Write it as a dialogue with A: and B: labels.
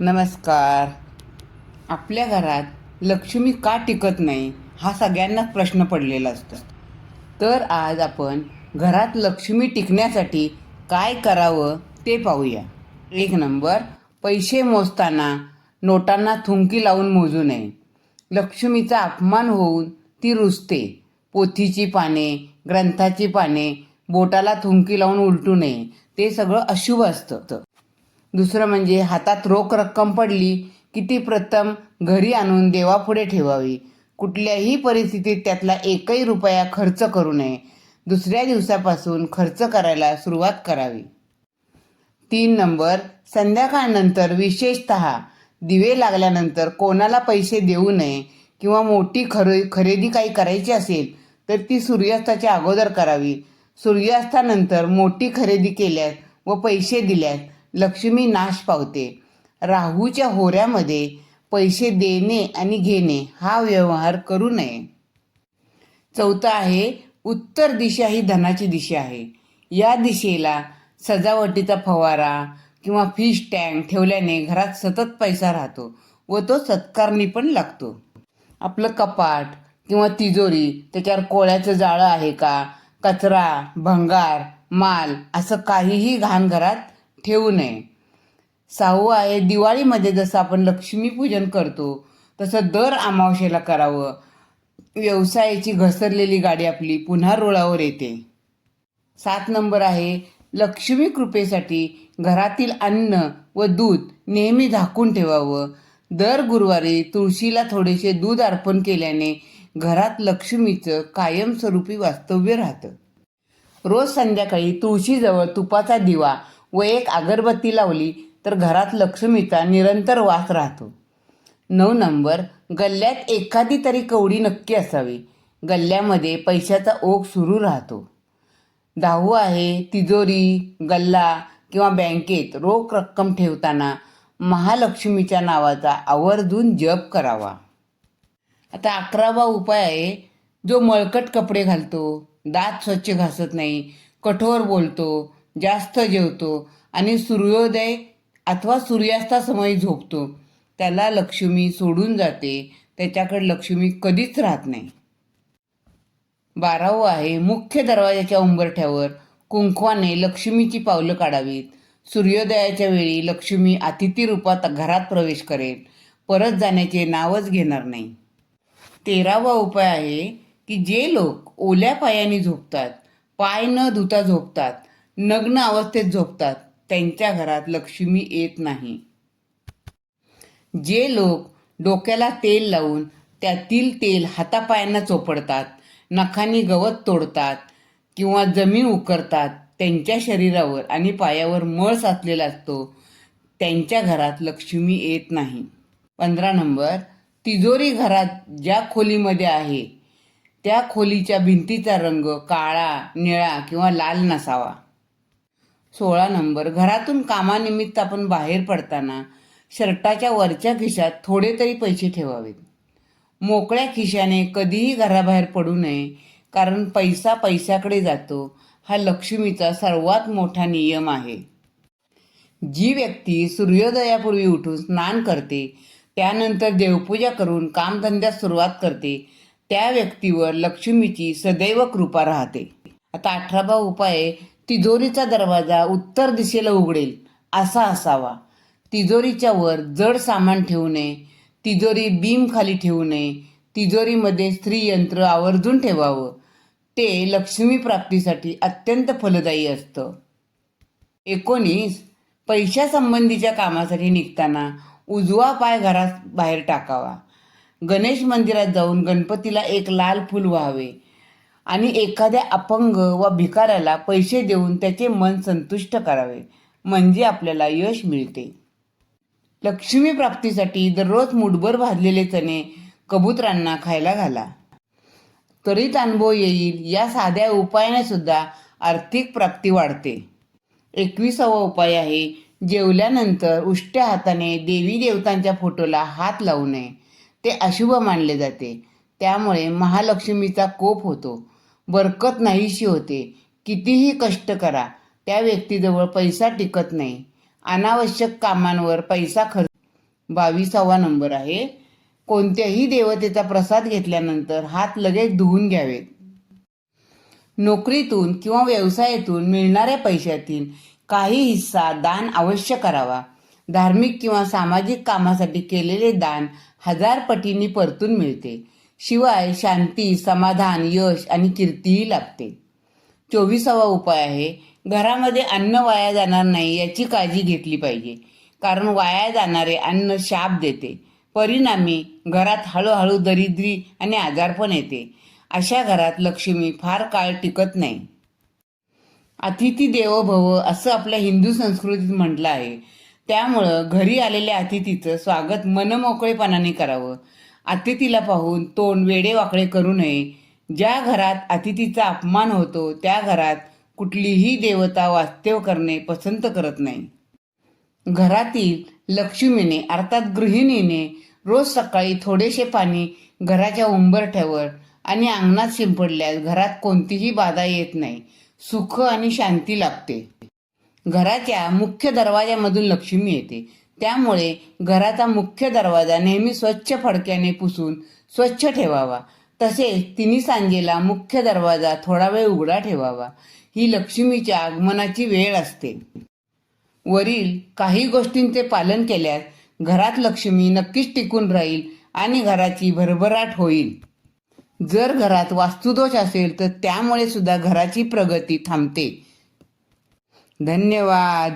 A: नमस्कार. आपल्या घरात लक्ष्मी का टिकत नाही हा सगळ्यांनाच प्रश्न पडलेला असतो. तर आज आपण घरात लक्ष्मी टिकण्यासाठी काय करावं ते पाहूया. एक नंबर पैसे मोजताना नोटांना थुंकी लावून मोजू नये. लक्ष्मीचा अपमान होऊन ती रुजते. पोथीची पाने ग्रंथाची पाने बोटाला थुंकी लावून उलटू नये. ते सगळं अशुभ असतं. दुसरं म्हणजे हातात रोख रक्कम पडली की ती प्रथम घरी आणून देवापुढे ठेवावी. कुठल्याही परिस्थितीत त्यातला एकही रुपया खर्च करू नये. दुसऱ्या दिवसापासून खर्च करायला सुरुवात करावी. तीन नंबर संध्याकाळनंतर विशेषत दिवे लागल्यानंतर कोणाला पैसे देऊ नये किंवा मोठी खरे खरेदी काही करायची असेल तर ती सूर्यास्ताच्या अगोदर करावी. सूर्यास्तानंतर मोठी खरेदी केल्यास व पैसे दिल्यास लक्ष्मी नाश पावते. राहूच्या होऱ्यामध्ये पैसे देणे आणि घेणे हा व्यवहार करू नये. चौथं आहे उत्तर दिशा ही धनाची दिशा आहे. या दिशेला सजावटीचा फवारा किंवा फिश टँक ठेवल्याने घरात सतत पैसा राहतो व तो सत्कारणी पण लागतो. आपलं कपाट किंवा तिजोरी त्याच्यावर कोळ्याचं जाळं आहे का? कचरा भंगार माल असं काहीही घाण घरात ठेवू नये. सहावं आहे दिवाळीमध्ये जसं आपण लक्ष्मीपूजन करतो तसं दर अमावशेला करावं. व्यवसायाची घसरलेली गाडी आपली पुन्हा रुळावर येते. सात नंबर आहे लक्ष्मी कृपेसाठी घरातील अन्न व दूध नेहमी झाकून ठेवावं. दर गुरुवारी तुळशीला थोडेसे दूध अर्पण केल्याने घरात लक्ष्मीचं कायमस्वरूपी वास्तव्य राहतं. रोज संध्याकाळी तुळशीजवळ तुपाचा दिवा व एक अगरबत्ती लावली तर घरात लक्ष्मीचा निरंतर वास राहतो. नऊ नंबर गल्ल्यात एखादी तरी कवडी नक्की असावी. गल्ल्यामध्ये पैशाचा ओघ सुरू राहतो. दहावं आहे तिजोरी गल्ला किंवा बँकेत रोख रक्कम ठेवताना महालक्ष्मीच्या नावाचा आवर्जून जप करावा. आता अकरावा उपाय आहे जो मळकट कपडे घालतो दात स्वच्छ घासत नाही कठोर बोलतो जास्त जेवतो आणि सूर्योदय अथवा सूर्यास्तासमयी झोपतो. त्याला लक्ष्मी सोडून जाते. त्याच्याकडे लक्ष्मी कधीच राहत नाही. बारावं आहे मुख्य दरवाजाच्या उंबरठ्यावर कुंकवाने लक्ष्मीची पावलं काढावीत. सूर्योदयाच्या वेळी लक्ष्मी अतिथी रूपात घरात प्रवेश करेल. परत जाण्याचे नावच घेणार नाही. तेरावा उपाय आहे की जे लोक ओल्या पायाने झोपतात पाय न धुता झोपतात नग्न अवस्थेत झोपतात. त्यांच्या घरात लक्ष्मी येत नाही. जे लोक डोक्याला तेल लावून त्यातील तेल हातापायांना चोपडतात नखांनी गवत तोडतात किंवा जमीन उकरतात त्यांच्या शरीरावर आणि पायावर मळ साचलेला असतो त्यांच्या घरात लक्ष्मी येत नाही. पंधरा नंबर तिजोरी घरात ज्या खोलीमध्ये आहे त्या खोलीच्या भिंतीचा रंग काळा निळा किंवा लाल नसावा. सोळा नंबर. घरातून कामानिमित्त आपण बाहेर पडताना शर्टाच्या वरच्या खिशात थोडे तरी पैसे ठेवावेत. मोकळ्या खिशाने कधीही घराबाहेर पडू नये कारण पैसा पैशाकडे जातो. हा लक्ष्मीचा सर्वात मोठा नियम आहे. जी व्यक्ती सूर्योदयापूर्वी उठून स्नान करते त्यानंतर देवपूजा करून कामधंद्यास सुरुवात करते त्या व्यक्तीवर लक्ष्मीची सदैव कृपा राहते. आता अठरावा उपाय तिजोरीचा दरवाजा उत्तर दिशेला उघडेल असा असावा. तिजोरीच्या वर जड सामान ठेवू नये तिजोरी बीम खाली ठेवू नये तिजोरीमध्ये स्त्रीयंत्र आवर्जून ठेवावं. ते लक्ष्मी प्राप्तीसाठी अत्यंत फलदायी असतं. एकोणीस. पैशासंबंधीच्या कामासाठी निघताना उजवा पाय घरात बाहेर टाकावा. गणेश मंदिरात जाऊन गणपतीला एक लाल फूल व्हावे. आणि एखाद्या अपंग व भिकाऱ्याला पैसे देऊन त्याचे मन संतुष्ट करावे म्हणजे आपल्याला यश मिळते. लक्ष्मी प्राप्तीसाठी दररोज मुठभर भाजलेले चणे कबुतरांना खायला घाला. त्वरित अनुभव येईल या साध्या उपायाने सुद्धा आर्थिक प्राप्ती वाढते. एकविसावा उपाय आहे जेवल्यानंतर उष्ट्या हाताने देवी देवतांच्या फोटोला हात लावू नये. ते अशुभ मानले जाते. त्यामुळे महालक्ष्मीचा कोप होतो. बरकत नाहीशी होते. कितीही कष्ट करा त्या व्यक्तीजवळ पैसा टिकत नाही. अनावश्यक कामांवर पैसा खर्च बावीसावा नंबर आहे. कोणत्याही देवतेचा प्रसाद घेतल्यानंतर हात लगेच धुवून घ्यावेत. नोकरीतून किंवा व्यवसायातून मिळणाऱ्या पैशातील काही हिस्सा दान अवश्य करावा. धार्मिक किंवा सामाजिक कामासाठी केलेले दान हजार पटींनी परतून मिळते. शिवाय शांती समाधान यश आणि कीर्तीही लाभते. चोवीसावा उपाय आहे घरामध्ये अन्न वाया जाणार नाही याची काळजी घेतली पाहिजे. कारण वाया जाणारे अन्न शाप देते. परिणामी घरात हळूहळू दरिद्री आणि आजारपण येते. अशा घरात लक्ष्मी फार काळ टिकत नाही. अतिथी देवो भव असं आपल्या हिंदू संस्कृतीत म्हटलं आहे. त्यामुळं घरी आलेल्या अतिथीचं स्वागत मनमोकळेपणाने करावं. अतिथीला पाहून तोंड वेडेवाकडे करू नये. ज्या घरात अतिथीचा अपमान होतो त्या घरात कुठलीही देवता वास्तव्य करणे पसंत करत नाही. घरातील लक्ष्मीने अर्थात गृहिणीने रोज सकाळी थोडेसे पाणी घराच्या उंबरठ्यावर आणि अंगणात शिंपडल्यास घरात कोणतीही बाधा येत नाही. सुख आणि शांती लाभते. घराच्या मुख्य दरवाजामधून लक्ष्मी येते. त्यामुळे घराचा मुख्य दरवाजा नेहमी स्वच्छ फडक्याने पुसून स्वच्छ ठेवावा. तसेच तिन्ही सांजेला मुख्य दरवाजा थोडा वेळ उघडा ठेवावा. ही लक्ष्मीच्या आगमनाची वेळ असते. वरील काही गोष्टींचे पालन केल्यास घरात लक्ष्मी नक्कीच टिकून राहील आणि घराची भरभराट होईल. जर घरात वास्तुदोष असेल तर त्यामुळे सुद्धा घराची प्रगती थांबते. धन्यवाद.